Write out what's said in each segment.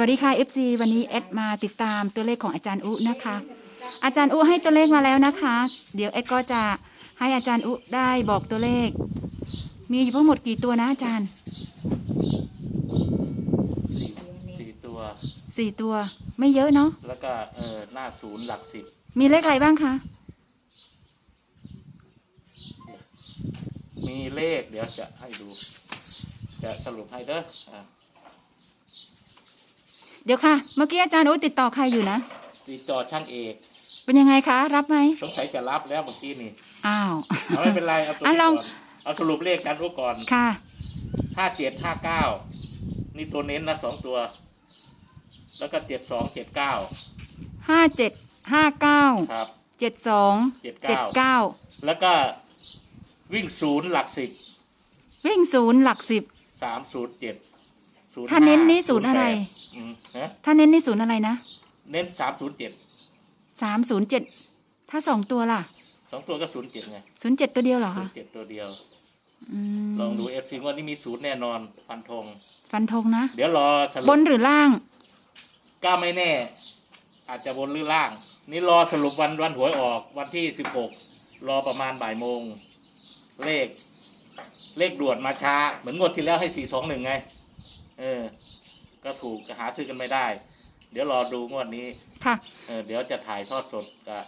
วัสดีค่ะ FC วันนี้แอดมาติดตามตัวเลขของอาจารย์อุนะคะ อาจารย์อุให้ตัวเลขมาแล้วนะคะ เดี๋ยวแอดก็จะให้อาจารย์อุได้บอกตัวเลข มีอยู่ทั้งหมดกี่ตัวนะอาจารย์สี่สี่ตัวสี่ตัว ไม่เยอะเนาะแล้วก็เออหน้าศูนย์หลักสิบมีเลขอะไรบ้างคะมีเลขเดี๋ยวจะให้ดู จะสรุปให้เด้ออ่า เดี๋ยวค่ะ เมื่อกี้อาจารย์อุติดต่อใครอยู่นะตีจอช่างเอกเป็นยังไงคะ รับไหมสงสัยจะรับแล้วเมื่อกี้นี่อ้าวเอาไม่เป็นไรเอาตัวอะนี้ลองก่อนเอาสรุปเลขกันรู้ก่อนค่ะห้าเจ็ดห้าเก้านี่ตัวเน้นนะสองตัว แล้วก็เจ็ดสองเจ็ดเก้าห้าเจ็ดห้าเก้าครับเจ็ดสองเจ็ดเจ็ดเก้าเก้าแล้วก็วิ่งศูนย์หลักสิบวิ่งศูนย์หลักสิบสามศูนย์เจ็ด ศูนย์ถ้าเน้นนี่ศูนย์อะไร อืมฮะถ้าเน้นนี่ศูนย์อะไรนะเน้นสามศูนย์เจ็ดสามศูนย์เจ็ดถ้าสองตัวล่ะสองตัวก็ศูนย์เจ็ดไงศูนย์เจ็ดตัวเดียวเหรอศูคะนย์เจ็ดตัวเดียว อืมลองดูเอฟซีว่านี่มีศูนย์แน่นอนฟันธงฟันธงนะ เดี๋ยวรอสรุบปนหรือล่าง ก็ไม่แน่ อาจจะบนหรือล่าง นี่รอสรุปวันวันหวยออกวันที่สิบหกรอประมาณบ่ายโมง เลข เลขด่วนมาช้า เหมือนงวดที่แล้วให้สี่สองหนึ่งไง เออ ก็ถูกหาซื้อกันไม่ได้ เดี๋ยวรอดูงวดนี้ ค่ะ เออเดี๋ยวจะถ่ายทอดสดกับ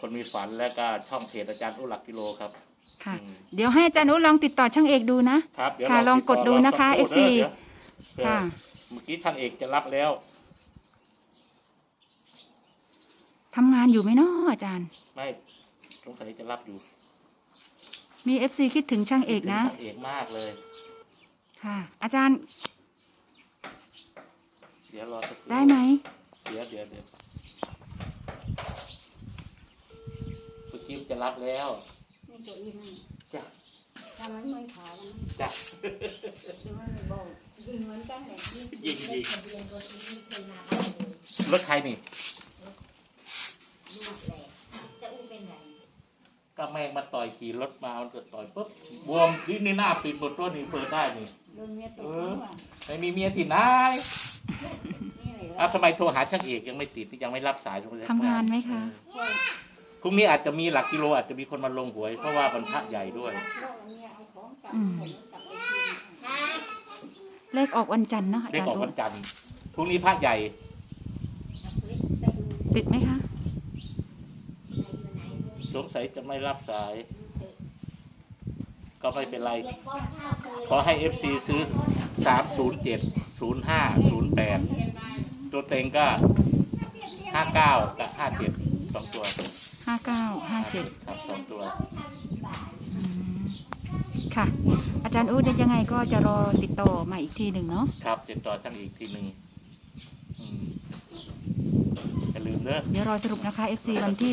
คนมีฝันและก็ช่องเพจอาจารย์อุหลักกิโลครับ ค่ะ อืม เดี๋ยวให้อาจารย์นุลองติดต่อช่างเอกดูนะ ครับเดี๋ยวค่ะเราลองติกดดูนะคะรอสัก FC รู่เด้อเดี๋ยวค่ะ เมื่อกี้ท่านเอกจะรับแล้ว ทำงานอยู่ไหมเนาะอาจารย์ ไม่สงสัยจะรับอยู่มีเอฟซีคิดถึงช่างเอกนะ ท่านเอกมากเลย ค่ะ อาจารย์ เดี๋ยวรอสักครู่ได้ไหมเดี๋ยวเดี๋ยวเดี๋ยวเมื่อกี้จะรับแล้วนี่ตัวอีนั่นจ้ะทำมันเหมือนขามันจ้ะคือมันไม่บอกยิงเหมือนกันเลยยิงยิงยิงทะเบียนรถที่เคยมาบ้านเลยรถใครนี่ลูกแหละจะอู้เป็นไงก็แม่งมาต่อยขี่รถมามันก็ต่อยปุ๊บบวมที่นี่หน้าปิดหมดตัวนี่เปิดได้นี่โดนเมียตบหัวไม่มีเมียที่ไหนนี่เลย อ้าวว่าทำไมโทรหาช่างเอกยังไม่ติดยังไม่รับสายตรงนี้ทำงานไหมคะพ่อพรุ่งนี้อาจจะมีหลักกิโลอาจจะมีคนมาลงหวยเพราะว่าบรรทัดใหญ่ด้วยพ่อเมียเอาของกลับอืมผมกลับไปคืนฮะเลขออกวันจันทร์เนาะอาได้จารออกย์วันจันทร์พรุ่งนี้พระใหญ่เอาคลิปไปดูติดไหมคะไหนอยู่ไหนสงสัยจะไม่รับสาย ก็ไม่เป็นไรเรียกป้อนข้าวคืนขอให้เอฟซีซื้อสามศูนย์เจ็ด ศูนย์ห้าศูนย์แปดตัวเต็งก็ห้าเก้ากับห้าเจ็ดสองตัวห้าเก้าห้าเจ็ดครับสองตัว ค่ะ อาจารย์อู้เดี๋ยวยังไงก็จะรอติดต่อมาอีกทีหนึ่งเนาะครับติดต่อช่างอีกทีหนึ่งอืมอย่าลืมเด้อเดี๋ยวรอสรุปนะคะ FC วันที่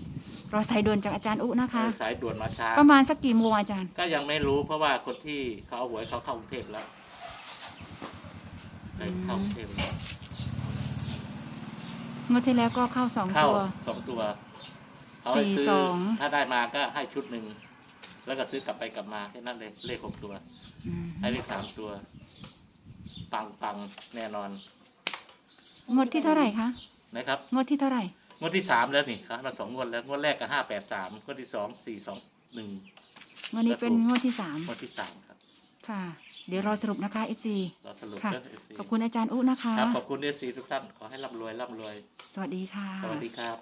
16 รอสายด่วนจากอาจารย์อุนะคะ สายด่วนมาช้าประมาณสักกี่โมงอาจารย์ ก็ยังไม่รู้เพราะว่าคนที่เขาเอาหวยเขาเข้ากรุงเทพแล้ว ไปเข้ากรุงเทพแล้วงวดที่แล้วก็เข้าสองเข้าตัว สองตัวเขาให้ซื้สี่สอง ถ้าได้มาก็ให้ชุดหนึ่งแล้วก็ซื้อกลับไปกลับมาแค่นั้นเลยเลขหกตัว อืมให้เลขสามตัว ปังปังแน่นอนงวดที่เท่าไหร่คะนะครับงวดที่เท่าไหร่ งวดที่สามแล้วนี่ครับมาสองงวดแล้วงวดแรกก็ห้าแปดสามงวดที่สองสี่สองหนึ่ง งวดนี้เป็นงวดที่สามงวดที่สามครับ ค่ะ เดี๋ยวรอสรุปนะคะ FC เรา สรุปค่ะ เรื่อง FC ขอบคุณอาจารย์อุนะคะ ครับขอบคุณเอฟซีทุกท่านขอให้ร่ำรวยร่ำรวย สวัสดีค่ะ สวัสดีครับ